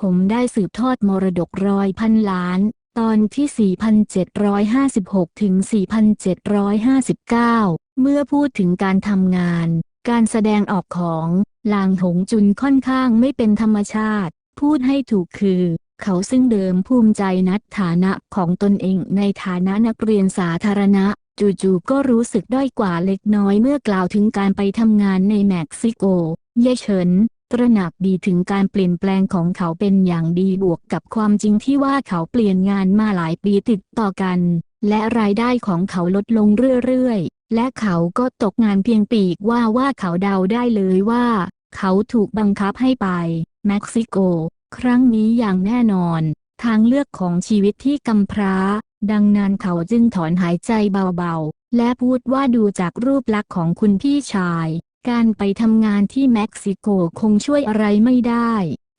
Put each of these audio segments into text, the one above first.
ผมได้สืบทอดมรดกร้อยพันล้าน ตอนที่ 4,756 ถึง 4,759 เมื่อพูดถึงการทำงาน การแสดงออกของลางหงจุนค่อนข้างไม่เป็นธรรมชาติ พูดให้ถูกคือ เขาซึ่งเดิมภูมิใจนัดฐานะของตนเองในฐานะนักเรียนสาธารณะจู่ๆก็รู้สึกด้อยกว่าเล็กน้อยเมื่อกล่าวถึงการไปทำงานในเม็กซิโก เยเฉิน ตระหนักดีถึงการเปลี่ยนแปลงของเขาเป็นอย่างดีบวกกับความจริงที่ว่าเขาเปลี่ยนงานมาหลายปีติดต่อกัน และรายได้ของเขาลดลงเรื่อยๆ และเขาก็ตกงานเพียงปีกว่าว่าเขาเดาได้เลยว่า เขาถูกบังคับให้ไปเม็กซิโก ครั้งนี้อย่างแน่นอน ทางเลือกของชีวิตที่กำพร้า ดังนั้นเขาจึงถอนหายใจเบาๆ และพูดว่าดูจากรูปลักษณ์ของคุณพี่ชาย การไปทำงานที่เม็กซิโกคงช่วยอะไรไม่ได้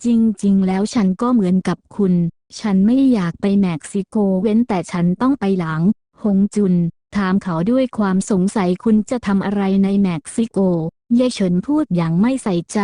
จริงๆ แล้วฉันก็เหมือนกับคุณ ฉันไม่อยากไปเม็กซิโกเว้นแต่ฉันต้องไปหลัง หงจุน ถามเขาด้วยความสงสัยคุณจะทำอะไรในเม็กซิโก เย่เฉินพูดอย่างไม่ใส่ใจ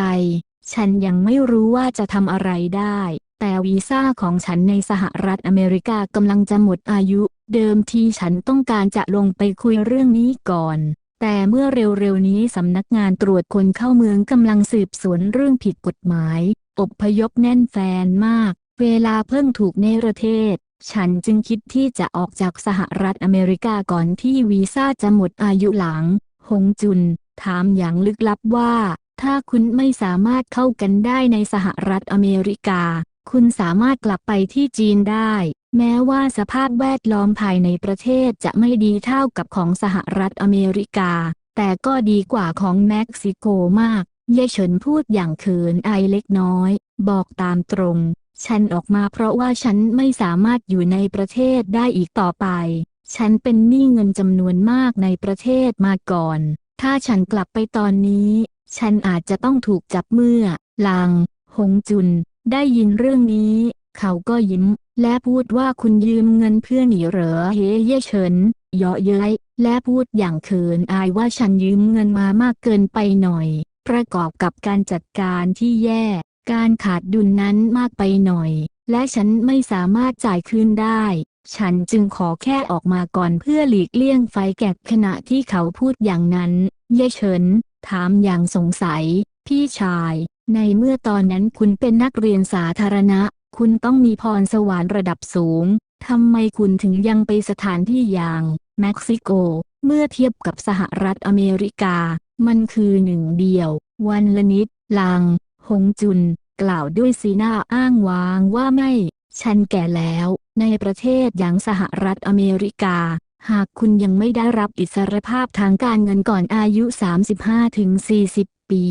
ฉันยังไม่รู้ว่าจะทำอะไรได้ แต่วีซ่าของฉันในสหรัฐอเมริกากำลังจะหมดอายุ เดิมทีฉันต้องการจะลงไปคุยเรื่องนี้ก่อน แต่เมื่อเร็วๆนี้สำนักงานตรวจคนเข้าเมืองกำลังสืบสวนเรื่องผิดกฎหมาย อบพยพแน่นแฟนมาก เวลาเพิ่งถูกเนรเทศ ฉันจึงคิดที่จะออกจากสหรัฐอเมริกาก่อนที่วีซ่าจะหมดอายุหลัง หงจุน ถามอย่างลึกลับว่า ถ้าคุณไม่สามารถเข้ากันได้ในสหรัฐอเมริกา คุณสามารถกลับไปที่จีนได้ แม้ว่าสภาพแวดล้อมภายในประเทศจะไม่ดีเท่ากับของสหรัฐอเมริกา แต่ก็ดีกว่าของเม็กซิโกมาก เย่เฉินพูดอย่างเขินอายเล็กน้อย บอกตามตรง ฉันออกมาเพราะว่าฉันไม่สามารถอยู่ในประเทศได้อีกต่อไป ฉันเป็นหนี้เงินจำนวนมากในประเทศมาก่อน ถ้าฉันกลับไปตอนนี้ ฉันอาจจะต้องถูกจับเมื่อ ลาง หงจุน ได้ยินเรื่องนี้ เขาก็ยิ้ม และพูดว่าคุณยืมเงินเพื่อหนีเหรอเฮเย่เฉินเยาะเย้ยและพูดอย่างเขินอายว่าฉันยืมเงินมามากเกินไปหน่อย ประกอบกับการจัดการที่แย่ การขาดดุลนนั้นมากไปหน่อย และฉันไม่สามารถจ่ายคืนได้ ฉันจึงขอแค่ออกมาก่อนเพื่อหลีกเลี่ยงไฟแกบขณะที่เขาพูดอย่างนั้น เย่เฉินถามอย่างสงสัย พี่ชาย ในเมื่อตอนนั้นคุณเป็นนักเรียนสาธารณะคุณต้องมีพรสวรรค์ระดับสูง ทำไมคุณถึงยังไปสถานที่อย่างเม็กซิโก เมื่อเทียบกับสหรัฐอเมริกา มันคือหนึ่งเดียว วันละนิดลางหงจุน กล่าวด้วยสีหน้าอ้างว้างว่าไม่ ฉันแก่แล้ว ในประเทศอย่างสหรัฐอเมริกา หากคุณยังไม่ได้รับอิสรภาพทางการเงินก่อนอายุ 35-40 ปี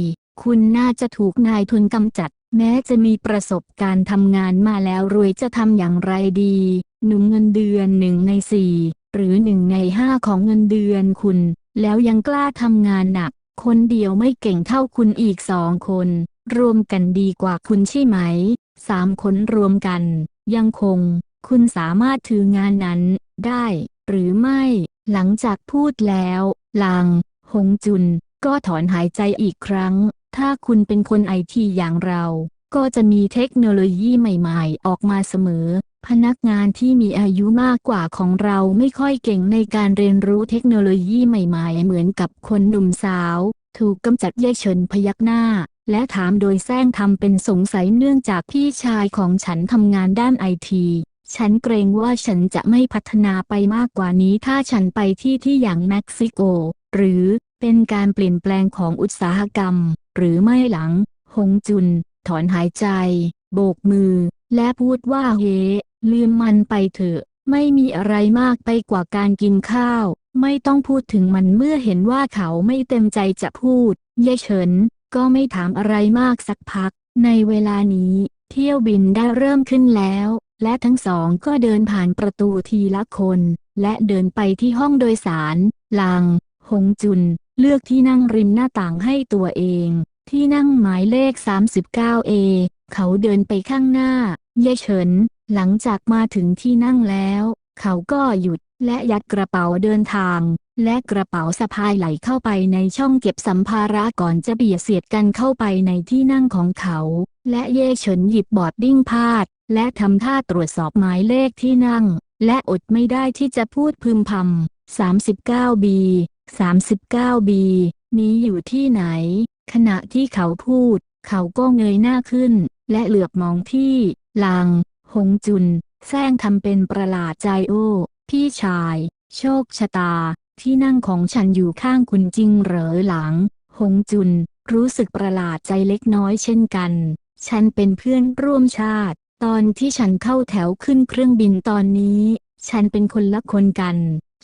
คุณน่าจะถูกนายทุนกำจัด แม้จะมีประสบการณ์ทำงานมาแล้วรวยจะทำอย่างไรดี หนุ่มเงินเดือนหนึ่งในสี่หรือหนึ่งในห้าของเงินเดือนคุณ แล้วยังกล้าทำงานหนัก คนเดียวไม่เก่งเท่าคุณอีกสองคน รวมกันดีกว่าคุณใช่ไหมสามคนรวมกัน ยังคง คุณสามารถถืองานนั้น ได้ หรือไม่ หลังจากพูดแล้วลางหงจุน ก็ถอนหายใจอีกครั้ง ถ้าคุณเป็นคนไอทีอย่างเรา ก็จะมีเทคโนโลยีใหม่ๆ ออกมาเสมอ พนักงานที่มีอายุมากกว่าของเราไม่ค่อยเก่งในการเรียนรู้เทคโนโลยีใหม่ๆ เหมือนกับคนหนุ่มสาว ถูกกำจัดเย่เฉินพยักหน้า และถามโดยแซงทำเป็นสงสัยเนื่องจากพี่ชายของฉันทำงานด้านไอทีฉันเกรงว่าฉันจะไม่พัฒนาไปมากกว่านี้ถ้าฉันไปที่ที่อย่างเม็กซิโก หรือ เป็นการเปลี่ยนแปลงของอุตสาหกรรม หรือไม่หลัง หงจุน ถอนหายใจ โบกมือ และพูดว่าเฮ ลืมมันไปเถอะ ไม่มีอะไรมากไปกว่าการกินข้าว ไม่ต้องพูดถึงมันเมื่อเห็นว่าเขาไม่เต็มใจจะพูด เย่เฉิน ก็ไม่ถามอะไรมากสักพัก ในเวลานี้ เที่ยวบินได้เริ่มขึ้นแล้ว และทั้งสองก็เดินผ่านประตูทีละคน และเดินไปที่ห้องโดยสารลาง หงจุน เลือกที่นั่งริมหน้าต่างให้ตัวเอง ที่นั่งหมายเลข 39A เขาเดินไปข้างหน้า เย่เฉิน หลังจากมาถึงที่นั่งแล้ว เขาก็หยุดและยัดกระเป๋าเดินทาง และกระเป๋าสะพายไหลเข้าไปในช่องเก็บสัมภาระก่อนจะเบียดเสียดกันเข้าไปในที่นั่งของเขา และเย่เฉินหยิบบอร์ดดิ้งพาด และทำท่าตรวจสอบหมายเลขที่นั่ง และอดไม่ได้ที่จะพูดพึมพำ 39B 39B นี้อยู่ที่ไหน ขณะที่เขาพูด เขาก็เงยหน้าขึ้น และเหลือบมองที่ลางหงจุน แซงทำเป็นประหลาดใจโอ้ พี่ชาย โชคชะตา ที่นั่งของฉันอยู่ข้างคุณจริงเหรอหลัง หงจุน รู้สึกประหลาดใจเล็กน้อยเช่นกัน ฉันเป็นเพื่อนร่วมชาติ ตอนที่ฉันเข้าแถวขึ้นเครื่องบินตอนนี้ ฉันเป็นคนละคนกัน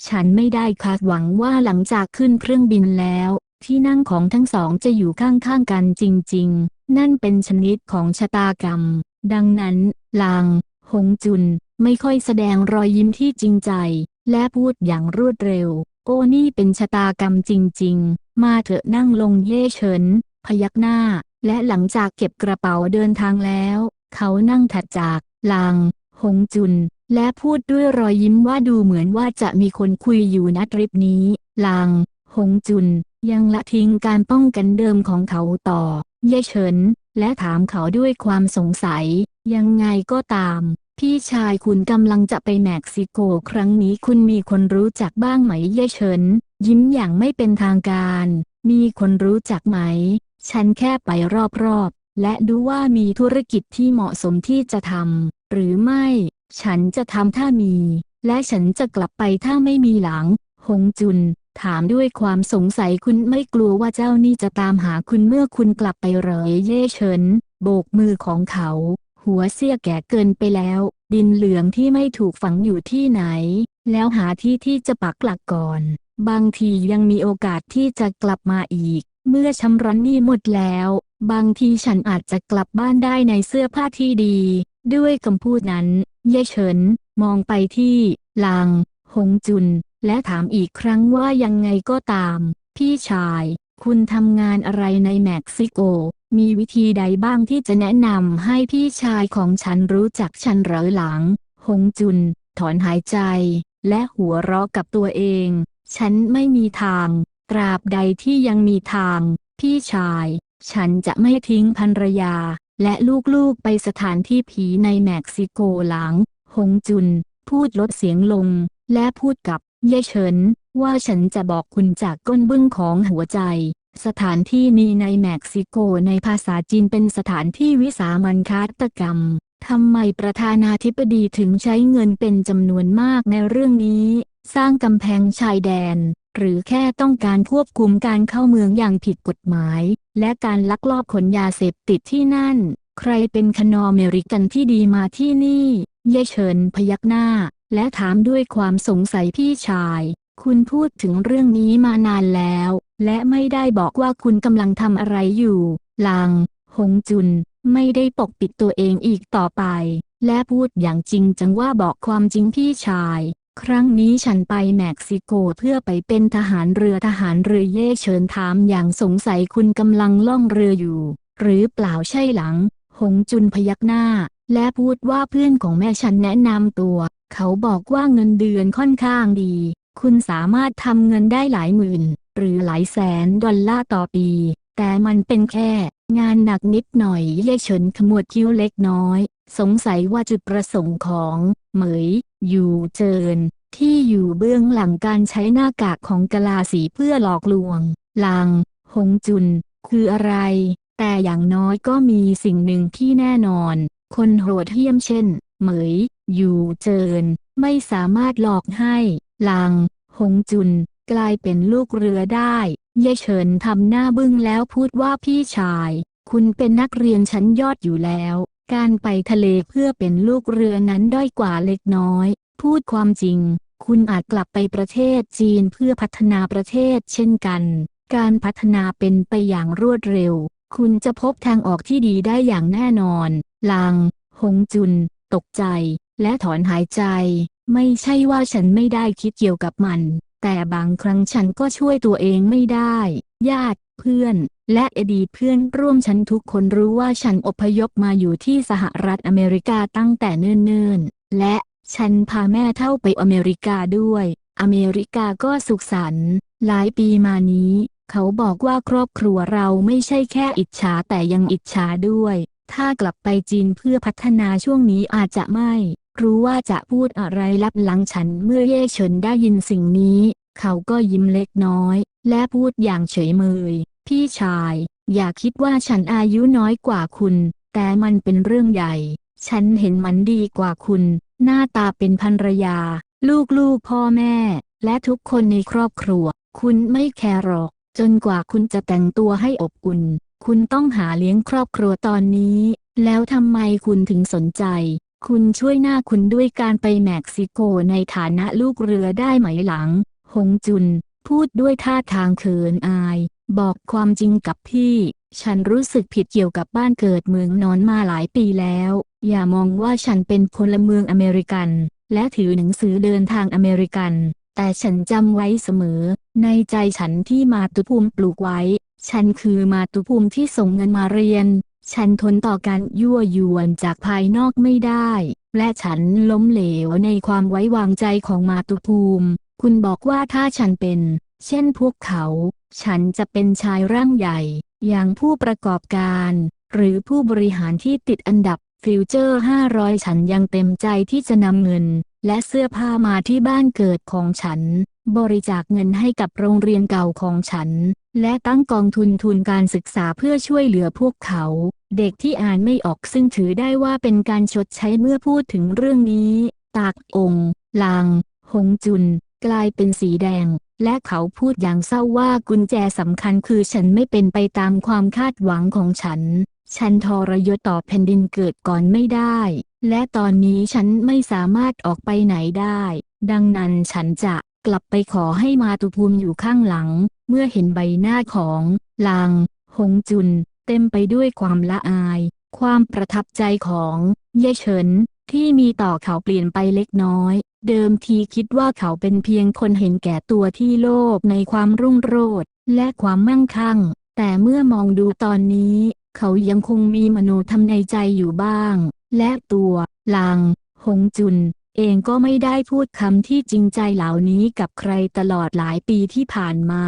ฉันไม่ได้คาดหวังว่าหลังจากขึ้นเครื่องบินแล้ว ที่นั่งของทั้งสองจะอยู่ข้างๆกันจริงๆ นั่นเป็นชนิดของชะตากรรม ดังนั้น ลาง หงจุน ไม่ค่อยแสดงรอยยิ้มที่จริงใจ และพูดอย่างรวดเร็ว โอ้นี่เป็นชะตากรรมจริงๆ มาเถอะนั่งลงเย่เฉิน พยักหน้า และหลังจากเก็บกระเป๋าเดินทางแล้ว เขานั่งถัดจาก ลาง หงจุน และพูดด้วยรอยยิ้มว่าดูเหมือนว่าจะมีคนคุยอยู่นะทริปนี้ ลาง หงจุน ยังละทิ้งการป้องกันเดิมของเขาต่อ เย่เฉิน และถามเขาด้วยความสงสัย ยังไงก็ตาม พี่ชายคุณกำลังจะไปเม็กซิโกครั้งนี้คุณมีคนรู้จักบ้างไหมเย่เฉิน ยิ้มอย่างไม่เป็นทางการ มีคนรู้จักไหม ฉันแค่ไปรอบๆและดูว่ามีธุรกิจที่เหมาะสมที่จะทำหรือไม่ ฉันจะทำถ้ามี และฉันจะกลับไปถ้าไม่มีหลัง หงจุน ถามด้วยความสงสัยคุณไม่กลัวว่าเจ้านี่จะตามหาคุณเมื่อคุณกลับไปเหรอเย่เฉิน โบกมือของเขา หัวเสี้ยแก่เกินไปแล้ว ดินเหลืองที่ไม่ถูกฝังอยู่ที่ไหน แล้วหาที่ที่จะปักหลักก่อน บางทียังมีโอกาสที่จะกลับมาอีก เมื่อชำระหนี้หมดแล้ว บางทีฉันอาจจะกลับบ้านได้ในเสื้อผ้าที่ดี ด้วยคำพูดนั้น เย่เฉิน มองไปที่ ลาง หงจุน และถามอีกครั้งว่ายังไงก็ตาม พี่ชาย คุณทำงานอะไรในเม็กซิโก มีวิธีใดบ้างที่จะแนะนำให้พี่ชายของฉันรู้จักฉันหรือหลัง หงจุน ถอนหายใจ และหัวเราะกับตัวเอง ฉันไม่มีทาง ตราบใดที่ยังมีทาง พี่ชาย ฉันจะไม่ทิ้งภรรยา และลูกๆไปสถานที่ผีในเม็กซิโกหลัง หงจุน พูดลดเสียงลง และพูดกับเย่เฉิน ว่าฉันจะบอกคุณจากก้นบึ้งของหัวใจ สถานที่นี้ในเม็กซิโกในภาษาจีนเป็นสถานที่วิสามันฆาตกรรมทำไมประธานาธิบดีถึงใช้เงินเป็นจำนวนมากในเรื่องนี้ สร้างกำแพงชายแดน หรือแค่ต้องการควบคุมการเข้าเมืองอย่างผิดกฎหมาย และการลักลอบขนยาเสพติดที่นั่น ใครเป็นคนอเมริกันที่ดีมาที่นี่ เย่เฉินพยักหน้า และถามด้วยความสงสัยพี่ชาย คุณพูดถึงเรื่องนี้มานานแล้ว และไม่ได้บอกว่าคุณกำลังทำอะไรอยู่ลางหงจุน ไม่ได้ปกปิดตัวเองอีกต่อไป และพูดอย่างจริงจังว่าบอกความจริงพี่ชาย ครั้งนี้ฉันไปเม็กซิโกเพื่อไปเป็นทหารเรือทหารเรือเย่เชิญถามอย่างสงสัยคุณกำลังล่องเรืออยู่ หรือเปล่าใช่หลัง หงจุนพยักหน้า และพูดว่าเพื่อนของแม่ฉันแนะนำตัว เขาบอกว่าเงินเดือนค่อนข้างดี คุณสามารถทำเงินได้หลายหมื่น หรือหลายแสนดอลลาร์ต่อปี แต่มันเป็นแค่ งานหนักนิดหน่อยเย่เฉินขมวดคิ้วเล็กน้อยสงสัยว่าจุดประสงค์ของ เหมย อยู่เจิน ที่อยู่เบื้องหลังการใช้หน้ากากของกลาสีเพื่อหลอกลวง ลาง หงจุน คืออะไร แต่อย่างน้อยก็มีสิ่งหนึ่งที่แน่นอน คนโหดเหี้ยมเช่น เหมย อยู่เจิน ไม่สามารถหลอกให้ ลาง หงจุน กลายเป็นลูกเรือได้เย่เฉินทำหน้าบึ้งแล้วพูดว่าพี่ชาย คุณเป็นนักเรียนชั้นยอดอยู่แล้ว การไปทะเลเพื่อเป็นลูกเรือนั้นด้อยกว่าเล็กน้อย พูดความจริง คุณอาจกลับไปประเทศจีนเพื่อพัฒนาประเทศเช่นกัน การพัฒนาเป็นไปอย่างรวดเร็ว คุณจะพบทางออกที่ดีได้อย่างแน่นอน ลาง หงจุน ตกใจ และถอนหายใจ ไม่ใช่ว่าฉันไม่ได้คิดเกี่ยวกับมัน แต่บางครั้งฉันก็ช่วยตัวเองไม่ได้ ญาติเพื่อนและอดีตเพื่อนร่วมฉันทุกคนรู้ว่าฉันอพยพมาอยู่ที่สหรัฐอเมริกาตั้งแต่เนิ่นๆ และ ฉันพาแม่เท่าไปอเมริกาด้วย อเมริกาก็สุขสันต์หลายปีมานี้ เขาบอกว่าครอบครัวเราไม่ใช่แค่อิจฉาแต่ยังอิจฉาด้วย ถ้ากลับไปจีนเพื่อพัฒนาช่วงนี้อาจจะไม่ รู้ว่าจะพูดอะไรลับหลังฉันเมื่อเย่เฉินได้ยินสิ่งนี้ เขาก็ยิ้มเล็กน้อย และพูดอย่างเฉยเมย พี่ชาย อย่าคิดว่าฉันอายุน้อยกว่าคุณ แต่มันเป็นเรื่องใหญ่ ฉันเห็นมันดีกว่าคุณ หน้าตาเป็นภรรยา ลูกๆพ่อแม่ และทุกคนในครอบครัว คุณไม่แคร์หรอก จนกว่าคุณจะแต่งตัวให้อบอุ่น คุณต้องหาเลี้ยงครอบครัวตอนนี้ แล้วทำไมคุณถึงสนใจ คุณช่วยหน้าคุณด้วยการไปเม็กซิโกในฐานะลูกเรือได้ไหมหลัง หงจุน พูดด้วยท่าทางเขินอาย บอกความจริงกับพี่ ฉันรู้สึกผิดเกี่ยวกับบ้านเกิดเมืองนอนมาหลายปีแล้ว อย่ามองว่าฉันเป็นพลเมืองอเมริกัน และถือหนังสือเดินทางอเมริกัน แต่ฉันจำไว้เสมอ ในใจฉันที่มาตุภูมิปลูกไว้ ฉันคือมาตุภูมิที่ส่งเงินมาเรียน ฉันทนต่อการยั่วยวนจากภายนอกไม่ได้ และฉันล้มเหลวในความไว้วางใจของมาตุภูมิ คุณบอกว่าถ้าฉันเป็น เช่นพวกเขา ฉันจะเป็นชายร่างใหญ่ อย่างผู้ประกอบการ หรือผู้บริหารที่ติดอันดับ ฟิวเจอร์ 500 ฉันยังเต็มใจที่จะนำเงิน และเสื้อผ้ามาที่บ้านเกิดของฉัน บริจาคเงินให้กับโรงเรียนเก่าของฉัน และตั้งกองทุนทุนการศึกษาเพื่อช่วยเหลือพวกเขา เด็กที่อ่านไม่ออกซึ่งถือได้ว่าเป็นการชดใช้เมื่อพูดถึงเรื่องนี้ ตากองลาง หงจุน กลายเป็นสีแดง และเขาพูดอย่างเศร้าว่ากุญแจสำคัญคือฉันไม่เป็นไปตามความคาดหวังของฉัน ฉันทรยศต่อแผ่นดินเกิดก่อนไม่ได้ และตอนนี้ฉันไม่สามารถออกไปไหนได้ ดังนั้นฉันจะกลับไปขอให้มาตุภูมิอยู่ข้างหลัง เมื่อเห็นใบหน้าของลาง หงจุน เต็มไปด้วยความละอาย ความประทับใจของเย่เฉินที่มีต่อเขาเปลี่ยนไปเล็กน้อย เดิมทีคิดว่าเขาเป็นเพียงคนเห็นแก่ตัวที่โลภในความรุ่งโรจน์และความมั่งคั่ง แต่เมื่อมองดูตอนนี้ เขายังคงมีมโนธรรมในใจอยู่บ้าง และตัวลาง หงจุน เองก็ไม่ได้พูดคำที่จริงใจเหล่านี้กับใครตลอดหลายปีที่ผ่านมา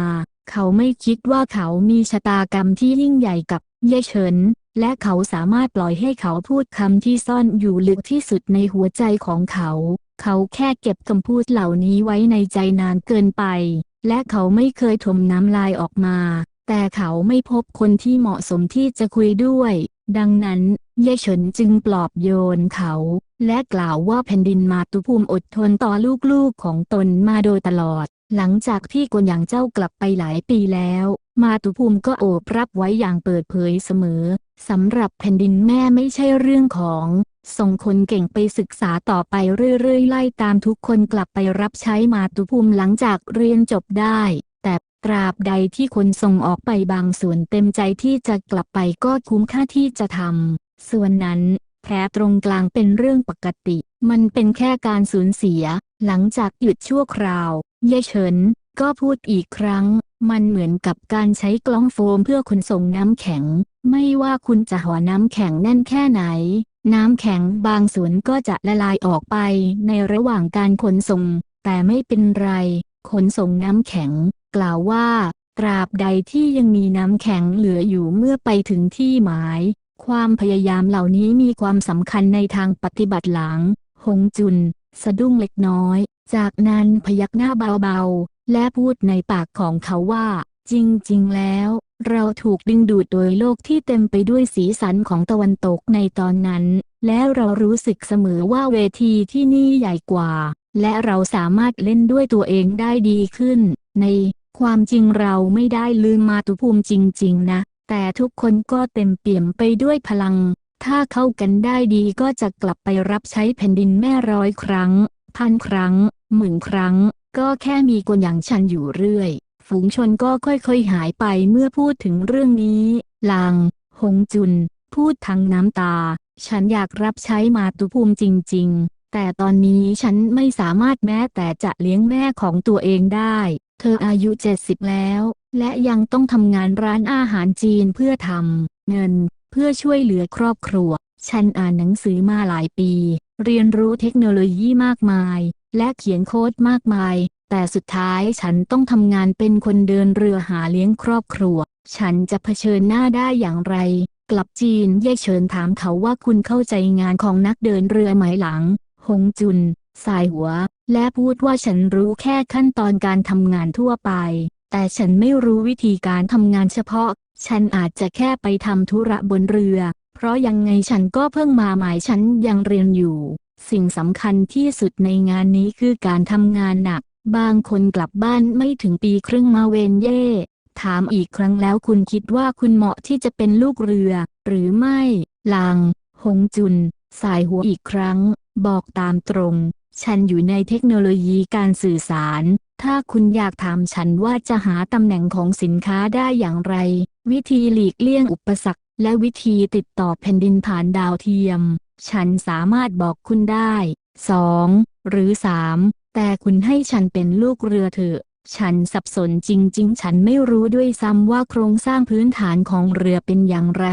เขาไม่คิดว่าเขามีชะตากรรมที่ยิ่งใหญ่กับเย่เฉิน และเขาสามารถปล่อยให้เขาพูดคำที่ซ่อนอยู่ลึกที่สุดในหัวใจของเขา เขาแค่เก็บคำพูดเหล่านี้ไว้ในใจนานเกินไป และเขาไม่เคยถมน้ำลายออกมา แต่เขาไม่พบคนที่เหมาะสมที่จะคุยด้วย ดังนั้นเย่เฉินจึงปลอบโยนเขา และกล่าวว่าแผ่นดินมาตุภูมิอดทนต่อลูกๆของตนมาโดยตลอด หลังจากที่กนอย่างเจ้ากลับไปหลายปีแล้ว มาตุภูมิก็โอบรับไว้อย่างเปิดเผยเสมอสำหรับแผ่นดินแม่ไม่ใช่เรื่องของ ส่งคนเก่งไปศึกษาต่อไปเรื่อยๆไล่ตามทุกคนกลับไปรับใช้มาตุภูมิหลังจากเรียนจบได้ ตราบใดที่คนส่งออกไปบางส่วนเต็มใจที่จะกลับไปก็คุ้มค่าที่จะทำ ส่วนนั้นแพ้ตรงกลางเป็นเรื่องปกติ มันเป็นแค่การสูญเสีย หลังจากหยุดชั่วคราว เย่เฉิน ก็พูดอีกครั้ง มันเหมือนกับการใช้กล้องโฟมเพื่อขนส่งน้ำแข็ง ไม่ว่าคุณจะห่อน้ำแข็งแน่นแค่ไหน น้ำแข็งบางส่วนก็จะละลายออกไปในระหว่างการขนส่ง แต่ไม่เป็นไร ขนส่งน้ำแข็ง กล่าวว่า ตราบใดที่ยังมีน้ำแข็งเหลืออยู่เมื่อไปถึงที่หมาย ความพยายามเหล่านี้มีความสำคัญในทางปฏิบัติหลัง หงจุน สะดุ้งเล็กน้อย จากนั้นพยักหน้าเบาๆ และพูดในปากของเขาว่า จริงๆแล้วเราถูกดึงดูดโดยโลกที่เต็มไปด้วยสีสันของตะวันตกในตอนนั้น และเรารู้สึกเสมอว่าเวทีที่นี่ใหญ่กว่า และเราสามารถเล่นด้วยตัวเองได้ดีขึ้น ใน ความจริงเราไม่ได้ลืมมาตุภูมิจริง ๆ นะ แต่ทุกคนก็เต็มเปี่ยมไปด้วยพลัง ถ้าเข้ากันได้ดีก็จะกลับไปรับใช้แผ่นดินแม่ร้อยครั้ง พันครั้ง หมื่นครั้ง ก็แค่มีคนอย่างฉันอยู่เรื่อย ฝูงชนก็ค่อยๆหายไปเมื่อพูดถึงเรื่องนี้ ลาง หงจุน พูดทั้งน้ำตา ฉันอยากรับใช้มาตุภูมิจริง ๆแต่ตอนนี้ฉันไม่สามารถแม้แต่จะเลี้ยงแม่ของตัวเองได้ เธออายุ 70 แล้ว และยังต้องทำงานร้านอาหารจีนเพื่อทำเงินเพื่อช่วยเหลือครอบครัว ฉันอ่านหนังสือมาหลายปี เรียนรู้เทคโนโลยีมากมาย และเขียนโค้ดมากมาย แต่สุดท้ายฉันต้องทำงานเป็นคนเดินเรือหาเลี้ยงครอบครัว ฉันจะเผชิญหน้าได้อย่างไร กลับจีนเย่เฉินถามเขาว่าคุณเข้าใจงานของนักเดินเรือไหมหลัง หงจุน สายหัว และพูดว่าฉันรู้แค่ขั้นตอนการทำงานทั่วไป แต่ฉันไม่รู้วิธีการทำงานเฉพาะ ฉันอาจจะแค่ไปทำธุระบนเรือ เพราะยังไงฉันก็เพิ่งมาใหม่ฉันยังเรียนอยู่ สิ่งสำคัญที่สุดในงานนี้คือการทำงานหนัก บางคนกลับบ้านไม่ถึงปีครึ่งมาเวนเย่ ถามอีกครั้งแล้วคุณคิดว่าคุณเหมาะที่จะเป็นลูกเรือ หรือไม่ ลาง หงจุน สายหัวอีกครั้ง บอกตามตรง ฉันอยู่ในเทคโนโลยีการสื่อสาร ถ้าคุณอยากถามฉันว่าจะหาตำแหน่งของสินค้าได้อย่างไร วิธีหลีกเลี่ยงอุปสรรค และวิธีติดต่อแผ่นดินผ่านดาวเทียม ฉันสามารถบอกคุณได้ 2. หรือ 3. แต่คุณให้ฉันเป็นลูกเรือเถอะ ฉันสับสนจริง ๆ ฉันไม่รู้ด้วยซ้ำว่าโครงสร้างพื้นฐานของเรือเป็นอย่างไร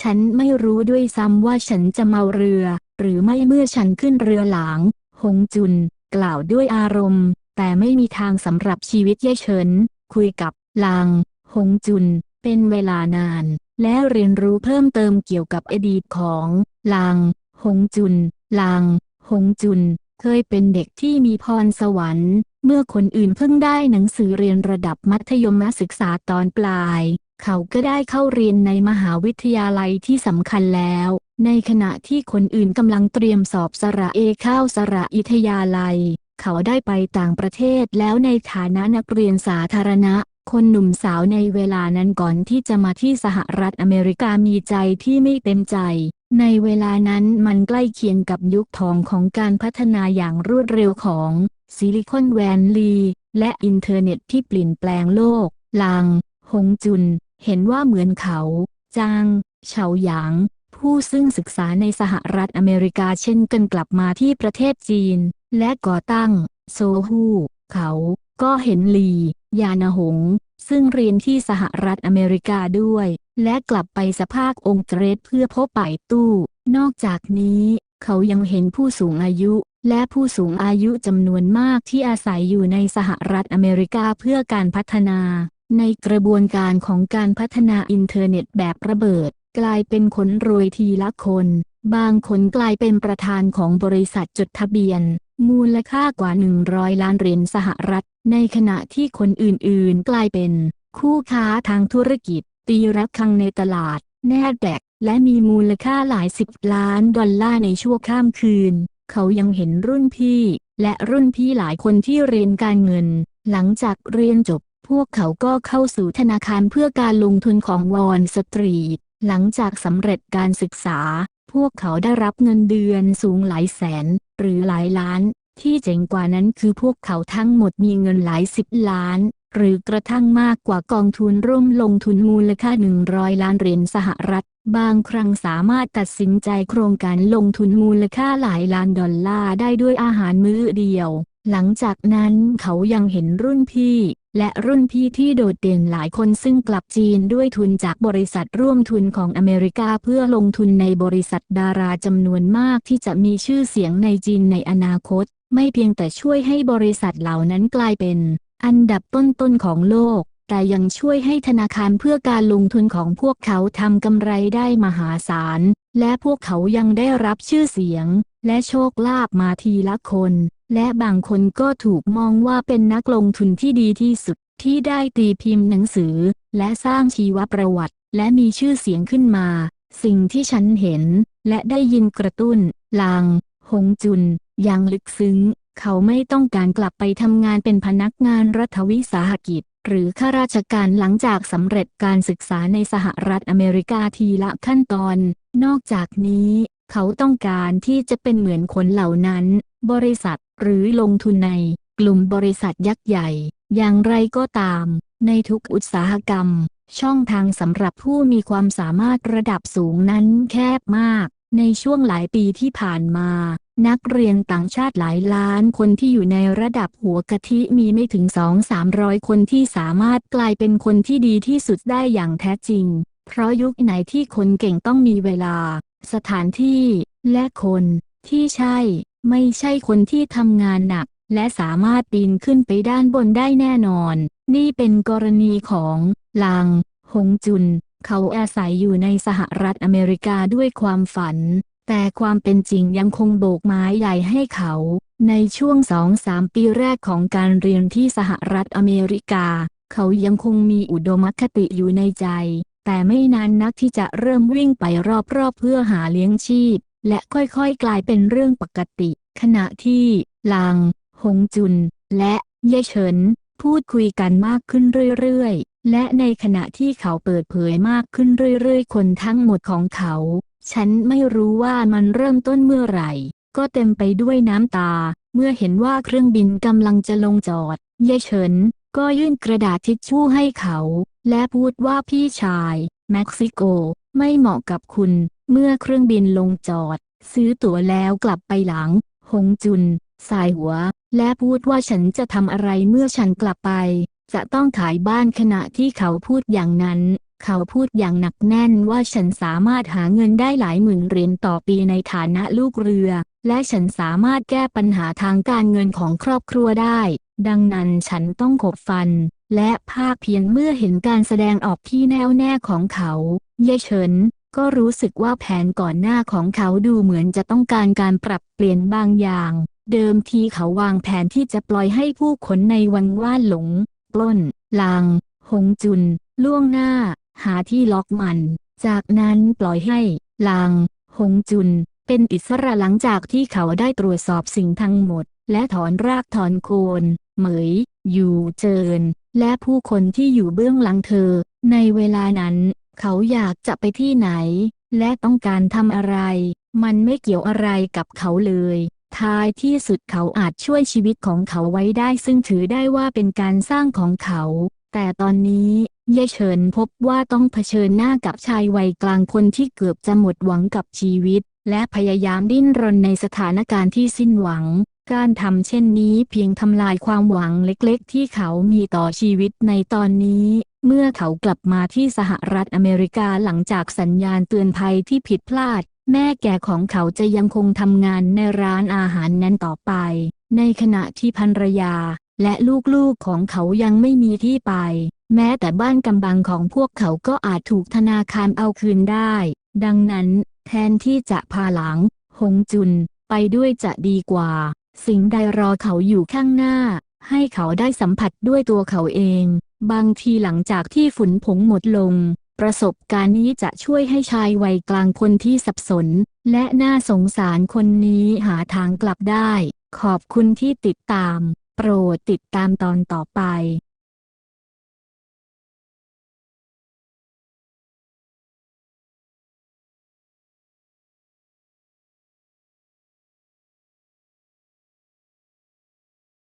ฉันไม่รู้ด้วยซ้ำว่าฉันจะเมาเรือ หรือไม่เมื่อฉันขึ้นเรือหลาง หงจุน กล่าวด้วยอารมณ์ แต่ไม่มีทางสำหรับชีวิตเย่เฉิน คุยกับลาง หงจุน เป็นเวลานาน และเรียนรู้เพิ่มเติมเกี่ยวกับอดีตของลาง หงจุน ลาง หงจุน เคยเป็นเด็กที่มีพรสวรรค์ เมื่อคนอื่นเพิ่งได้หนังสือเรียนระดับมัธยมศึกษาตอนปลาย เขาก็ได้เข้าเรียนในมหาวิทยาลัยที่สำคัญแล้ว ในขณะที่คนอื่นกำลังเตรียมสอบสระเอเข้าสระอิทยาลัย เขาได้ไปต่างประเทศแล้วในฐานะนักเรียนสาธารณะ คนหนุ่มสาวในเวลานั้นก่อนที่จะมาที่สหรัฐอเมริกามีใจที่ไม่เต็มใจ ในเวลานั้นมันใกล้เคียงกับยุคทองของการพัฒนาอย่างรวดเร็วของซิลิคอนแวลลีและอินเทอร์เน็ตที่เปลี่ยนแปลงโลกลาง งจุน เห็นว่าเหมือนเขาจางเฉาหยาง ผู้ซึ่งศึกษาในสหรัฐอเมริกาเช่นกันกลับมาที่ประเทศจีน และก่อตั้ง โซฮูเขาก็เห็นลี ยานหง ซึ่งเรียนที่สหรัฐอเมริกาด้วย และกลับไปสภาคองค์เทรดเพื่อพบป่ายตู้ นอกจากนี้ เขายังเห็นผู้สูงอายุ และผู้สูงอายุจำนวนมากที่อาศัยอยู่ในสหรัฐอเมริกาเพื่อการพัฒนา ในกระบวนการของการพัฒนาอินเทอร์เน็ตแบบระเบิด กลายเป็นคนรวยทีละคน บางคนกลายเป็นประธานของบริษัทจดทะเบียน มูลค่ากว่า 100 ล้านเหรียญสหรัฐ ในขณะที่คนอื่นๆ กลายเป็น คู่ค้าทางธุรกิจ ตีระฆังในตลาด แน่แดกและมีมูลค่าหลายสิบล้านดอลลาร์ในชั่วข้ามคืน เขายังเห็นรุ่นพี่ และรุ่นพี่หลายคนที่เรียนการเงิน หลังจากเรียนจบ พวกเขาก็เข้าสู่ธนาคารเพื่อการลงทุนของวอลสตรีท หลังจากสำเร็จการศึกษา พวกเขาได้รับเงินเดือนสูงหลายแสน หรือหลายล้าน ที่เจ๋งกว่านั้นคือพวกเขาทั้งหมดมีเงินหลายสิบล้าน หรือกระทั่งมากกว่ากองทุนร่วมลงทุนมูลค่า 100 ล้านเหรียญสหรัฐ บางครั้งสามารถตัดสินใจโครงการลงทุนมูลค่าหลายล้านดอลลาร์ได้ด้วยอาหารมื้อเดียว หลังจากนั้นเขายังเห็นรุ่นพี่ และรุ่นพี่ที่โดดเด่นหลายคนซึ่งกลับจีนด้วยทุนจากบริษัทร่วมทุนของอเมริกาเพื่อลงทุนในบริษัทดาราจำนวนมากที่จะมีชื่อเสียงในจีนในอนาคต ไม่เพียงแต่ช่วยให้บริษัทเหล่านั้นกลายเป็น อันดับต้นๆของโลก แต่ยังช่วยให้ธนาคารเพื่อการลงทุนของพวกเขาทำกำไรได้มหาศาล และพวกเขายังได้รับชื่อเสียง และโชคลาภมาทีละคน และบางคนก็ถูกมองว่าเป็นนักลงทุนที่ดีที่สุดที่ได้ตีพิมพ์หนังสือ และสร้างชีวประวัติ และมีชื่อเสียงขึ้นมา สิ่งที่ฉันเห็น และได้ยินกระตุ้น ลาง หงจุน อย่างลึกซึ้ง เขาไม่ต้องการกลับไปทำงานเป็นพนักงานรัฐวิสาหกิจ หรือข้าราชการหลังจากสำเร็จการศึกษาในสหรัฐอเมริกาทีละขั้นตอน นอกจากนี้ เขาต้องการที่จะเป็นเหมือนคนเหล่านั้น บริษัท หรือลงทุนในกลุ่มบริษัทยักษ์ใหญ่ อย่างไรก็ตาม ในทุกอุตสาหกรรม ช่องทางสำหรับผู้มีความสามารถระดับสูงนั้นแคบมาก ในช่วงหลายปีที่ผ่านมา นักเรียนต่างชาติหลายล้านคนที่อยู่ในระดับหัวกะทิมีไม่ถึง2-300คนที่สามารถกลายเป็นคนที่ดีที่สุดได้อย่างแท้จริง เพราะยุคไหนที่คนเก่งต้องมีเวลา สถานที่ และคน ที่ใช่ ไม่ใช่คนที่ทำงานหนัก และสามารถปีนขึ้นไปด้านบนได้แน่นอน นี่เป็นกรณีของลาง หงจุน เขาอาศัยอยู่ในสหรัฐอเมริกาด้วยความฝัน แต่ความเป็นจริงยังคงโบกไม้ใหญ่ให้เขา ในช่วงสองสามปีแรกของการเรียนที่สหรัฐอเมริกา เขายังคงมีอุดมคติอยู่ในใจแต่ไม่นานนักที่จะเริ่มวิ่งไปรอบๆเพื่อหาเลี้ยงชีพ และค่อยๆกลายเป็นเรื่องปกติ ขณะที่ลาง หงจุน และเย่เฉิน พูดคุยกันมากขึ้นเรื่อยๆ และในขณะที่เขาเปิดเผยมากขึ้นเรื่อยๆ คนทั้งหมดของเขา ฉันไม่รู้ว่ามันเริ่มต้นเมื่อไหร่ ก็เต็มไปด้วยน้ำตา เมื่อเห็นว่าเครื่องบินกำลังจะลงจอด เย่เฉิน ก็ยื่นกระดาษทิชชู่ให้เขา และพูดว่าพี่ชายเม็กซิโกไม่เหมาะกับคุณ เมื่อเครื่องบินลงจอด ซื้อตั๋วแล้วกลับไปหลัง หงจุน สายหัว และพูดว่าฉันจะทำอะไรเมื่อฉันกลับไป จะต้องขายบ้านขณะที่เขาพูดอย่างนั้น เขาพูดอย่างหนักแน่นว่าฉันสามารถหาเงินได้หลายหมื่นเหรียญต่อปีในฐานะลูกเรือ และฉันสามารถแก้ปัญหาทางการเงินของครอบครัวได้ ดังนั้นฉันต้องขบฟัน และภาคเพียนเมื่อเห็นการแสดงออกที่แน่วแน่ของเขาเย่เฉินก็รู้สึกว่าแผนก่อนหน้าของเขาดูเหมือนจะต้องการการปรับเปลี่ยนบางอย่าง เดิมทีเขาวางแผนที่จะปล่อยให้ผู้คนในวังว่านหลง ปล้น ลาง หงจุน ล่วงหน้า หาที่ล็อกมัน จากนั้นปล่อยให้ ลาง หงจุน เป็นอิสระหลังจากที่เขาได้ตรวจสอบสิ่งทั้งหมด และถอนรากถอนโคน เหมย อยู่เจิน และผู้คนที่อยู่เบื้องหลังเธอ ในเวลานั้น เขาอยากจะไปที่ไหน และต้องการทำอะไร มันไม่เกี่ยวอะไรกับเขาเลย ท้ายที่สุดเขาอาจช่วยชีวิตของเขาไว้ได้ซึ่งถือได้ว่าเป็นการสร้างของเขา แต่ตอนนี้เย่เฉินพบว่าต้องเผชิญหน้ากับชายวัยกลางคนที่เกือบจะหมดหวังกับชีวิต และพยายามดิ้นรนในสถานการณ์ที่สิ้นหวัง การทำเช่นนี้เพียงทำลายความหวังเล็กๆ ที่เขามีต่อชีวิตในตอนนี้ เมื่อเขากลับมาที่สหรัฐอเมริกาหลังจากสัญญาณเตือนภัยที่ผิดพลาด แม่แก่ของเขาจะยังคงทำงานในร้านอาหารนั้นต่อไป ในขณะที่ภรรยา และลูกๆของเขายังไม่มีที่ไป แม้แต่บ้านกำบังของพวกเขาก็อาจถูกธนาคารเอาคืนได้ ดังนั้น แทนที่จะพาหลัง หงจุนไปด้วยจะดีกว่า สิ่งใดรอเขาอยู่ข้างหน้า ให้เขาได้สัมผัสด้วยตัวเขาเอง บางทีหลังจากที่ฝุ่นผงหมดลง ประสบการณ์นี้จะช่วยให้ชายวัยกลางคนที่สับสน และน่าสงสารคนนี้หาทางกลับได้ ขอบคุณที่ติดตาม โปรดติดตามตอนต่อไป